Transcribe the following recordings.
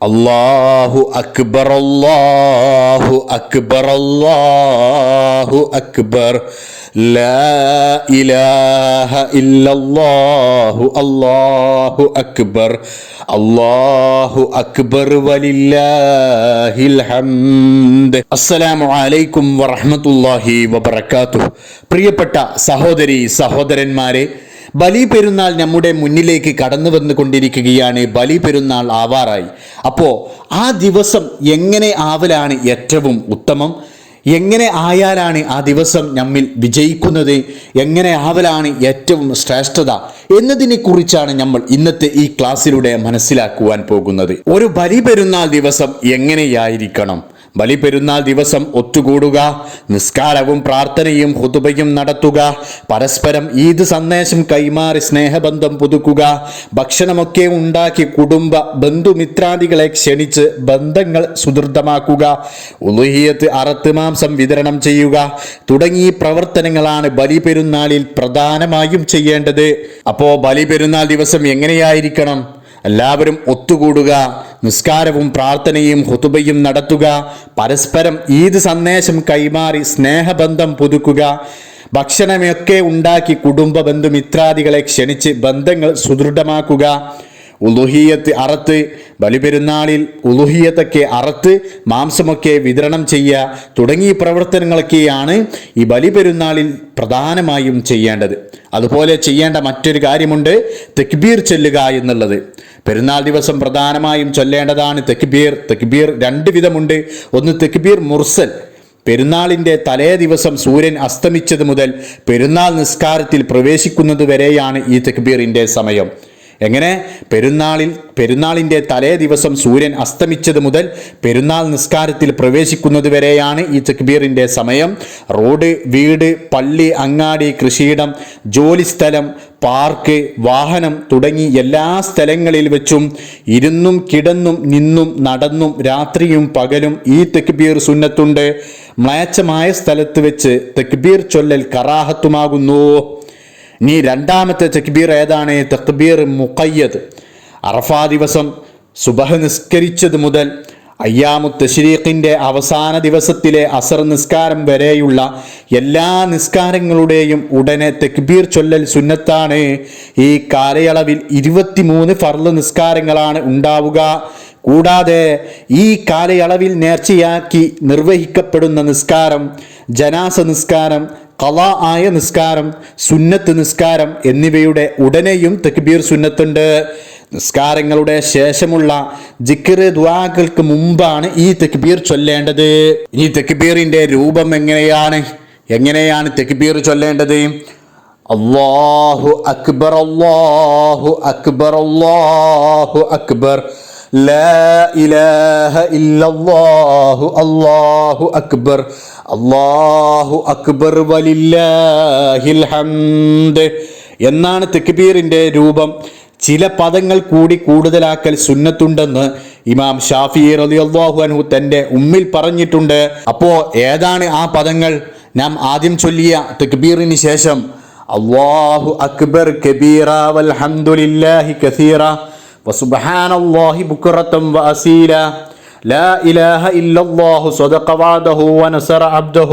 അല്ലാഹു അക്ബർ അല്ലാഹു അക്ബർ അല്ലാഹു അക്ബർ. ലാ ഇലാഹ ഇല്ലല്ലാഹു അല്ലാഹു അക്ബർ. അല്ലാഹു അക്ബർ വലില്ലാഹിൽ ഹംദ്. അസ്സലാമു അലൈക്കും വറഹ്മത്തുള്ളാഹി വബറകാതുഹു. പ്രിയപ്പെട്ട സഹോദരി സഹോദരന്മാരെ ബലി പെരുന്നാൾ നമ്മുടെ മുന്നിലേക്ക് കടന്നു വന്നുകൊണ്ടിരിക്കുകയാണ്. ബലി പെരുന്നാൾ ആവാറായി. അപ്പോൾ ആ ദിവസം എങ്ങനെ ആവലാണ് ഏറ്റവും ഉത്തമം? എങ്ങനെ ആയാലാണ് ആ ദിവസം നമ്മിൽ വിജയിക്കുന്നത്? എങ്ങനെ ആവലാണ് ഏറ്റവും ശ്രേഷ്ഠത? എന്നതിനെ കുറിച്ചാണ് നമ്മൾ ഇന്നത്തെ ഈ ക്ലാസ്സിലൂടെ മനസ്സിലാക്കുവാൻ പോകുന്നത്. ഒരു ബലി പെരുന്നാൾ ദിവസം എങ്ങനെയായിരിക്കണം? ബലി പെരുന്നാൾ ദിവസം ഒത്തുകൂടുക നിസ്കാരവും പ്രാർത്ഥനയും ഹുതുബയും നടത്തുക പരസ്പരം ഈദ് സന്ദേശം കൈമാറി സ്നേഹബന്ധം പുതുക്കുക ഭക്ഷണമൊക്കെ ഉണ്ടാക്കി കുടുംബ ബന്ധുമിത്രാദികളെ ക്ഷണിച്ച് ബന്ധങ്ങൾ സുദൃഢമാക്കുക ഉലുഹിയത്ത് അറത്ത് മാംസം വിതരണം ചെയ്യുക തുടങ്ങിയ പ്രവർത്തനങ്ങളാണ് ബലിപെരുന്നാളിൽ പ്രധാനമായും ചെയ്യേണ്ടത്. അപ്പോൾ ബലിപെരുന്നാൾ ദിവസം എങ്ങനെയായിരിക്കണം? എല്ലാവരും ഒത്തുകൂടുക നിസ്കാരവും പ്രാർത്ഥനയും ഹുതുബയും നടത്തുക പരസ്പരം ഈദ് സന്ദേശം കൈമാറി സ്നേഹബന്ധം പുതുക്കുക ഭക്ഷണമൊക്കെ ഉണ്ടാക്കി കുടുംബ ബന്ധുമിത്രാദികളെ ക്ഷണിച്ച് ബന്ധങ്ങൾ സുദൃഢമാക്കുക ഉലുഹിയത്ത് അറത്ത്. ബലിപെരുന്നാളിൽ ഉലുഹിയത്തൊക്കെ അറത്ത് മാംസമൊക്കെ വിതരണം ചെയ്യുക തുടങ്ങിയ പ്രവർത്തനങ്ങളൊക്കെയാണ് ഈ ബലിപെരുന്നാളിൽ പ്രധാനമായും ചെയ്യേണ്ടത്. അതുപോലെ ചെയ്യേണ്ട മറ്റൊരു കാര്യമുണ്ട് തെക്ബീർ ചൊല്ലുക എന്നുള്ളത്. പെരുന്നാൾ ദിവസം പ്രധാനമായും ചൊല്ലേണ്ടതാണ് തെക്ബീർ. തെക്ബീർ രണ്ട് വിധമുണ്ട്. ഒന്ന് തെക്ബീർ മുർസൽ. പെരുന്നാളിന്റെ തലേ ദിവസം സൂര്യൻ അസ്തമിച്ചത് മുതൽ പെരുന്നാൾ നിസ്കാരത്തിൽ പ്രവേശിക്കുന്നത് വരെയാണ് ഈ തെക്ബീറിന്റെ സമയം. എങ്ങനെ? പെരുന്നാളിൽ പെരുന്നാളിന്റെ തലേ ദിവസം സൂര്യൻ അസ്തമിച്ചത് മുതൽ പെരുന്നാൾ നിസ്കാരത്തിൽ പ്രവേശിക്കുന്നത് വരെയാണ് ഈ തക്ബീറിന്റെ സമയം. റോഡ് വീട് പള്ളി അങ്ങാടി കൃഷിയിടം ജോലിസ്ഥലം പാർക്ക് വാഹനം തുടങ്ങി എല്ലാ സ്ഥലങ്ങളിൽ വെച്ചും ഇരുന്നും കിടന്നും നിന്നും നടന്നും രാത്രിയും പകലും ഈ തെക്ബീർ സുന്നത്തുണ്ട്. മ്ലേച്ഛമായ സ്ഥലത്ത് വെച്ച് തെക്ബീർ ചൊല്ലൽ കറാഹത്തുമാകുന്നു. നീ രണ്ടാമത്തെ തക്ബീർ ഏതാണ്? തക്ബീർ മുഖയ്യദ്. അറഫാ ദിവസം സുബഹ് നിസ്കരിച്ചത് മുതൽ അയ്യാമു തശ്രീഖിന്റെ അവസാന ദിവസത്തിലെ അസർ നിസ്കാരം വരെയുള്ള എല്ലാ നിസ്കാരങ്ങളുടെയും ഉടനെ തെക്ബീർ ചൊല്ലൽ സുന്നത്താണ്. ഈ കാലയളവിൽ ഇരുപത്തിമൂന്ന് ഫർൾ നിസ്കാരങ്ങളാണ് ഉണ്ടാവുക. കൂടാതെ ഈ കാലയളവിൽ നേർച്ചയാക്കി നിർവഹിക്കപ്പെടുന്ന നിസ്കാരം ജനാസ നിസ്കാരം കല ആയ നിസ്കാരം സുന്നത്ത് നിസ്കാരം എന്നിവയുടെ ഉടനെയും തക്ബീർ സുന്നത്തുണ്ട് നിസ്കാരങ്ങളുടെ ശേഷമുള്ള ജിക്കർ ദ്വാകൾക്ക് മുമ്പാണ് ഈ തെക്ബീർ ചൊല്ലേണ്ടത് ഈ തെക്ബീറിന്റെ രൂപം എങ്ങനെയാണ് എങ്ങനെയാണ് തെക്ബീർ ചൊല്ലേണ്ടത് അള്ളാഹു അക്ബർ അള്ളാഹു അക്ബർ അള്ളാഹു അക്ബർ لا إله إلا الله الله أكبر അള്ളാഹു അക്ബർ വലില്ലാഹിൽ ഹംദ്. എന്നാണ് തെക്കുബീറിന്റെ രൂപം. ചില പദങ്ങൾ കൂടി കൂടുതലാക്കൽ സുന്നത്തുണ്ടെന്ന് ഇമാം ഷാഫി റലി അള്ളാഹു അൻഹു തന്റെ ഉമ്മിൽ പറഞ്ഞിട്ടുണ്ട്. അപ്പോൾ ഏതാണ് ആ പദങ്ങൾ? നാം ആദ്യം ചൊല്ലിയ തെക്ബീറിന് ശേഷം അള്ളാഹു അക്ബർ കബീറ വൽഹംദുലില്ലാഹി കസീറ വസുബാനല്ലാഹി ബുക്കറത്തം വസീല لا إله إلا الله صدق وعده ونصر عبده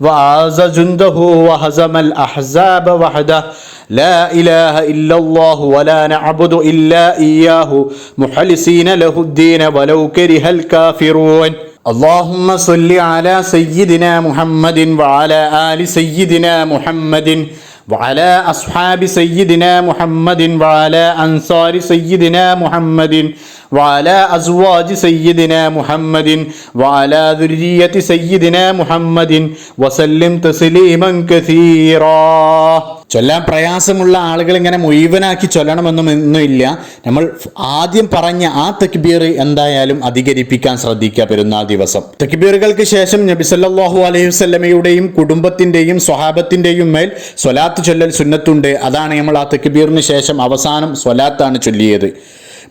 وعاز جنده وهزم الأحزاب وحده. لا إله إلا الله ولا نعبد إلا إياه محلسين له الدين ولو كره الكافرون. اللهم صل على سيدنا محمد وعلى آل سيدنا محمد. وعلى أصحاب سيدنا محمد وعلى أنصار سيدنا محمد وعلى أزواج سيدنا محمد وعلى ذرية سيدنا محمد وسلم تسليما كثيرا ചൊല്ലാൻ പ്രയാസമുള്ള ആളുകൾ ഇങ്ങനെ മുഴുവനാക്കി ചൊല്ലണമെന്നും ഒന്നുമില്ല നമ്മൾ ആദ്യം പറഞ്ഞ ആ തക്ബീർ എന്തായാലും അധികരിപ്പിക്കാൻ ശ്രദ്ധിക്കുക പെരുന്നാൾ ദിവസം. തക്ബീറുകൾക്ക് ശേഷം നബി സല്ലല്ലാഹു അലൈഹി വസല്ലമയുടെയും കുടുംബത്തിന്റെയും സ്വഹാബത്തിന്റെയും മേൽ സ്വലാത്ത് ചൊല്ലൽ സുന്നത്തുണ്ട്. അതാണ് നമ്മൾ ആ തക്ബീറിന് ശേഷം അവസാനം സ്വലാത്താണ് ചൊല്ലിയത്.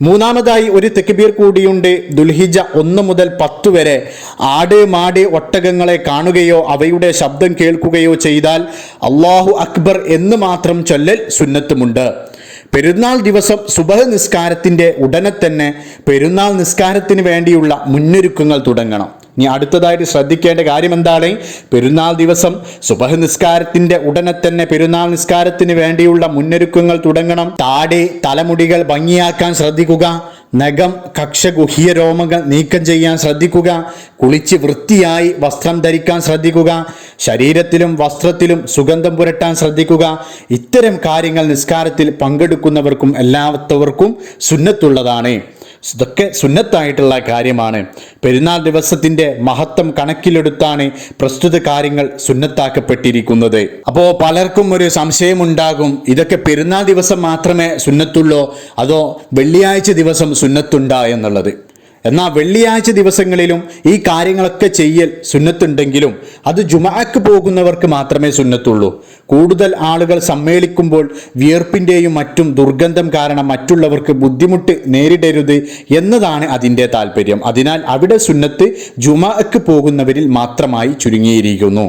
മൂന്നാമതായി ഒരു തെക്കുബീർ കൂടിയുണ്ട് ദുൽഹിജ ഒന്ന് മുതൽ പത്ത് വരെ. ആട് മാട് ഒട്ടകങ്ങളെ കാണുകയോ അവയുടെ ശബ്ദം കേൾക്കുകയോ ചെയ്താൽ അള്ളാഹു അക്ബർ എന്ന് മാത്രം ചൊല്ലൽ സുന്നത്തുമുണ്ട്. പെരുന്നാൾ ദിവസം സുബഹ നിസ്കാരത്തിന്റെ ഉടനെ തന്നെ പെരുന്നാൾ നിസ്കാരത്തിന് വേണ്ടിയുള്ള മുന്നൊരുക്കങ്ങൾ തുടങ്ങണം. ഇനി അടുത്തതായിട്ട് ശ്രദ്ധിക്കേണ്ട കാര്യം എന്താണ്? പെരുന്നാൾ ദിവസം സുബഹ നിസ്കാരത്തിന്റെ ഉടനെ തന്നെ പെരുന്നാൾ നിസ്കാരത്തിന് വേണ്ടിയുള്ള മുന്നൊരുക്കങ്ങൾ തുടങ്ങണം. താടി തലമുടികൾ ഭംഗിയാക്കാൻ ശ്രദ്ധിക്കുക. നഖം കക്ഷഗുഹ്യ രോമങ്ങൾ നീക്കം ചെയ്യാൻ ശ്രദ്ധിക്കുക. കുളിച്ച് വൃത്തിയായി വസ്ത്രം ധരിക്കാൻ ശ്രദ്ധിക്കുക. ശരീരത്തിലും വസ്ത്രത്തിലും സുഗന്ധം പുരട്ടാൻ ശ്രദ്ധിക്കുക. ഇത്തരം കാര്യങ്ങൾ നിസ്കാരത്തിൽ പങ്കെടുക്കുന്നവർക്കും എല്ലാത്തവർക്കും സുന്നത്തുള്ളതാണ്. ഇതൊക്കെ സുന്നത്തായിട്ടുള്ള കാര്യമാണ്. പെരുന്നാൾ ദിവസത്തിന്റെ മഹത്വം കണക്കിലെടുത്താണ് പ്രസ്തുത കാര്യങ്ങൾ സുന്നത്താക്കപ്പെട്ടിരിക്കുന്നത്. അപ്പോൾ പലർക്കും ഒരു സംശയമുണ്ടാകും ഇതൊക്കെ പെരുന്നാൾ ദിവസം മാത്രമേ സുന്നത്തുള്ളൂ അതോ വെള്ളിയാഴ്ച ദിവസം സുന്നത്തുണ്ടോ എന്നുള്ളത്. എന്നാൽ വെള്ളിയാഴ്ച ദിവസങ്ങളിലും ഈ കാര്യങ്ങളൊക്കെ ചെയ്യൽ സുന്നത്തുണ്ടെങ്കിലും അത് ജുമാക്ക് പോകുന്നവർക്ക് മാത്രമേ സുന്നത്തുള്ളൂ. കൂടുതൽ ആളുകൾ സമ്മേളിക്കുമ്പോൾ വിയർപ്പിന്റെയും മറ്റും ദുർഗന്ധം കാരണം മറ്റുള്ളവർക്ക് ബുദ്ധിമുട്ട് നേരിടരുത് എന്നതാണ് അതിന്റെ താല്പര്യം. അതിനാൽ അവിടെ സുന്നത്ത് ജുമാക്ക് പോകുന്നവരിൽ മാത്രമായി ചുരുങ്ങിയിരിക്കുന്നു.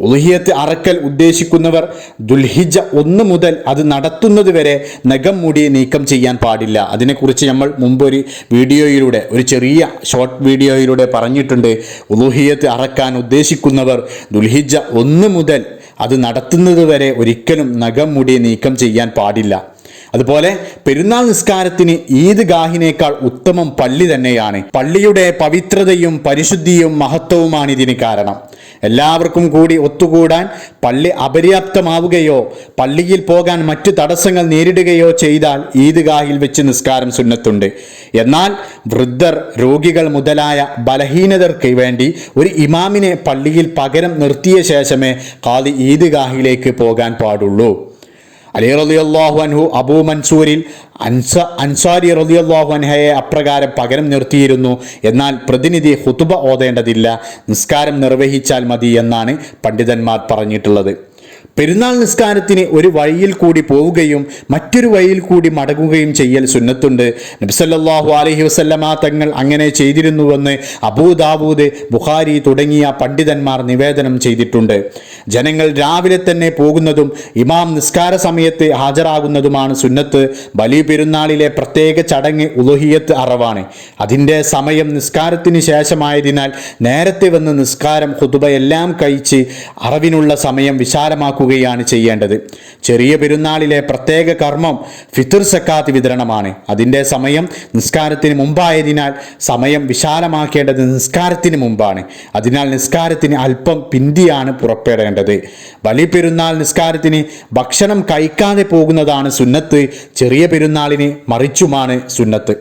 ഉലുഹിയത്ത് അറക്കൽ ഉദ്ദേശിക്കുന്നവർ ദുൽഹിജ ഒന്ന് മുതൽ അത് നടത്തുന്നത് വരെ നഖം മുടി നീക്കം ചെയ്യാൻ പാടില്ല. അതിനെക്കുറിച്ച് നമ്മൾ മുമ്പൊരു വീഡിയോയിലൂടെ ഒരു ചെറിയ ഷോർട്ട് വീഡിയോയിലൂടെ പറഞ്ഞിട്ടുണ്ട്. ഉലുഹിയത്ത് അറക്കാൻ ഉദ്ദേശിക്കുന്നവർ ദുൽഹിജ ഒന്ന് മുതൽ അത് നടത്തുന്നത് വരെ ഒരിക്കലും നഖം മുടി നീക്കം ചെയ്യാൻ പാടില്ല. അതുപോലെ പെരുന്നാൾ നിസ്കാരത്തിന് ഈദ് ഗാഹിനേക്കാൾ ഉത്തമം പള്ളി തന്നെയാണ്. പള്ളിയുടെ പവിത്രതയും പരിശുദ്ധിയും മഹത്വവുമാണ് ഇതിന് കാരണം. എല്ലാവർക്കും കൂടി ഒത്തുകൂടാൻ പള്ളി അപര്യാപ്തമാവുകയോ പള്ളിയിൽ പോകാൻ മറ്റു തടസ്സങ്ങൾ നേരിടുകയോ ചെയ്താൽ ഈദ്ഗാഹിൽ വെച്ച് നിസ്കാരം സുന്നത്തുണ്ട്. എന്നാൽ വൃദ്ധർ രോഗികൾ മുതലായ ബലഹീനതർക്ക് വേണ്ടി ഒരു ഇമാമിനെ പള്ളിയിൽ പകരം നിർത്തിയ ശേഷമേ കാതി ഈദ്ഗാഹിലേക്ക് പോകാൻ പാടുള്ളൂ. അലി റളിയല്ലാഹു അൻഹു അബൂ മൻസൂരിൽ അൻസ അൻസാരി റളിയല്ലാഹു അൻഹയെ അപ്രകാരം പകരം നിർത്തിയിരുന്നു. എന്നാൽ പ്രതിനിധി ഹുതുബ ഓതേണ്ടതില്ല. നിസ്കാരം നിർവഹിച്ചാൽ മതി എന്നാണ് പണ്ഡിതന്മാർ പറഞ്ഞിട്ടുള്ളത്. പെരുന്നാൾ നിസ്കാരത്തിന് ഒരു വഴിയിൽ കൂടി പോവുകയും മറ്റൊരു വഴിയിൽ കൂടി മടങ്ങുകയും ചെയ്യൽ സുന്നത്തുണ്ട്. നബ്സല്ലാഹു അലഹി വസല്ലമ തങ്ങൾ അങ്ങനെ ചെയ്തിരുന്നുവെന്ന് അബൂദാബൂദ് ബുഖാരി തുടങ്ങിയ പണ്ഡിതന്മാർ നിവേദനം ചെയ്തിട്ടുണ്ട്. ജനങ്ങൾ രാവിലെ തന്നെ പോകുന്നതും ഇമാം നിസ്കാര സമയത്ത് ഹാജരാകുന്നതുമാണ് സുന്നത്ത്. ബലി പെരുന്നാളിലെ പ്രത്യേക ചടങ്ങ് ഉലോഹിയത്ത് അറവാണ്. അതിന്റെ സമയം നിസ്കാരത്തിന് ശേഷമായതിനാൽ നേരത്തെ വന്ന് നിസ്കാരം ഹുതുബയെല്ലാം കഴിച്ച് അറവിനുള്ള സമയം വിശാലമാക്കുക നടപ്പാക്കുകയാണ് ചെയ്യേണ്ടത്. ചെറിയ പെരുന്നാളിലെ പ്രത്യേക കർമ്മം ഫിത്തുർ സക്കാത്ത് വിതരണമാണ്. അതിന്റെ സമയം നിസ്കാരത്തിന് മുമ്പായതിനാൽ സമയം വിശാലമാക്കേണ്ടത് നിസ്കാരത്തിന് മുമ്പാണ്. അതിനാൽ നിസ്കാരത്തിന് അല്പം പിന്തിയാണ് പുറപ്പെടേണ്ടത്. വലിയ പെരുന്നാൾ നിസ്കാരത്തിന് ഭക്ഷണം കഴിക്കാതെ പോകുന്നതാണ് സുന്നത്ത്. ചെറിയ പെരുന്നാളിന് മറിച്ചുമാണ് സുന്നത്ത്.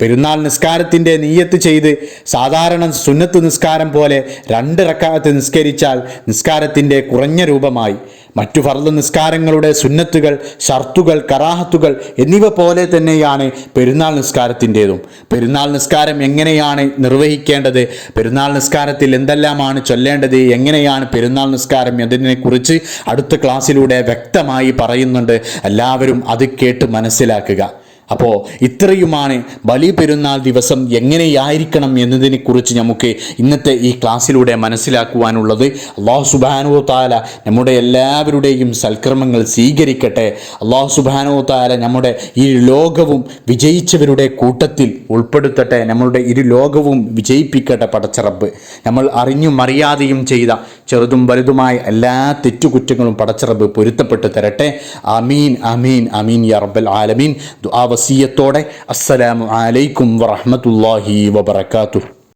പെരുന്നാൾ നിസ്കാരത്തിന്റെ നീയത്ത് ചെയ്ത് സാധാരണ സുന്നത്ത് നിസ്കാരം പോലെ രണ്ട് റക്കാത്ത് നിസ്കരിച്ചാൽ നിസ്കാരത്തിന്റെ കുറഞ്ഞ രൂപമായി. മറ്റു ഫർദ് നിസ്കാരങ്ങളുടെ സുന്നത്തുകൾ ഷർത്തുകൾ കറാഹത്തുകൾ എന്നിവ പോലെ തന്നെയാണ് പെരുന്നാൾ നിസ്കാരത്തിന്റെതും. പെരുന്നാൾ നിസ്കാരം എങ്ങനെയാണ് നിർവഹിക്കേണ്ടത്? പെരുന്നാൾ നിസ്കാരത്തിൽ എന്തെല്ലാമാണ് ചൊല്ലേണ്ടത്? എങ്ങനെയാണ് പെരുന്നാൾ നിസ്കാരം എന്നതിനെക്കുറിച്ച് അടുത്ത ക്ലാസ്സിലൂടെ വ്യക്തമായി പറയുന്നുണ്ട്. എല്ലാവരും അത് കേട്ട് മനസ്സിലാക്കുക. അപ്പോൾ ഇത്രയുമാണ് ബലി പെരുന്നാൾ ദിവസം എങ്ങനെയായിരിക്കണം എന്നതിനെക്കുറിച്ച് നമുക്ക് ഇന്നത്തെ ഈ ക്ലാസ്സിലൂടെ മനസ്സിലാക്കുവാനുള്ളത്. അള്ളാഹു സുബാനോ താല നമ്മുടെ എല്ലാവരുടെയും സൽക്കർമ്മങ്ങൾ സ്വീകരിക്കട്ടെ. അള്ളാഹു സുബാനോ താല നമ്മുടെ ഈ ലോകവും വിജയിച്ചവരുടെ കൂട്ടത്തിൽ ഉൾപ്പെടുത്തട്ടെ. നമ്മളുടെ ഇരു ലോകവും വിജയിപ്പിക്കട്ടെ പടച്ചറബ് നമ്മൾ അറിഞ്ഞും അറിയാതെയും ചെയ്ത ചെറുതും വലുതുമായ എല്ലാ തെറ്റുകുറ്റങ്ങളും പടച്ചറബ് പൊരുത്തപ്പെട്ട് തരട്ടെ. അമീൻ അമീൻ അമീൻ യാ റബ്ബൽ ആലമീൻ. ദുആ വസിയത്തോടെ അസ്സലാമു അലൈക്കും വറഹ്മത്തുള്ളാഹി വബറകാതുഹു.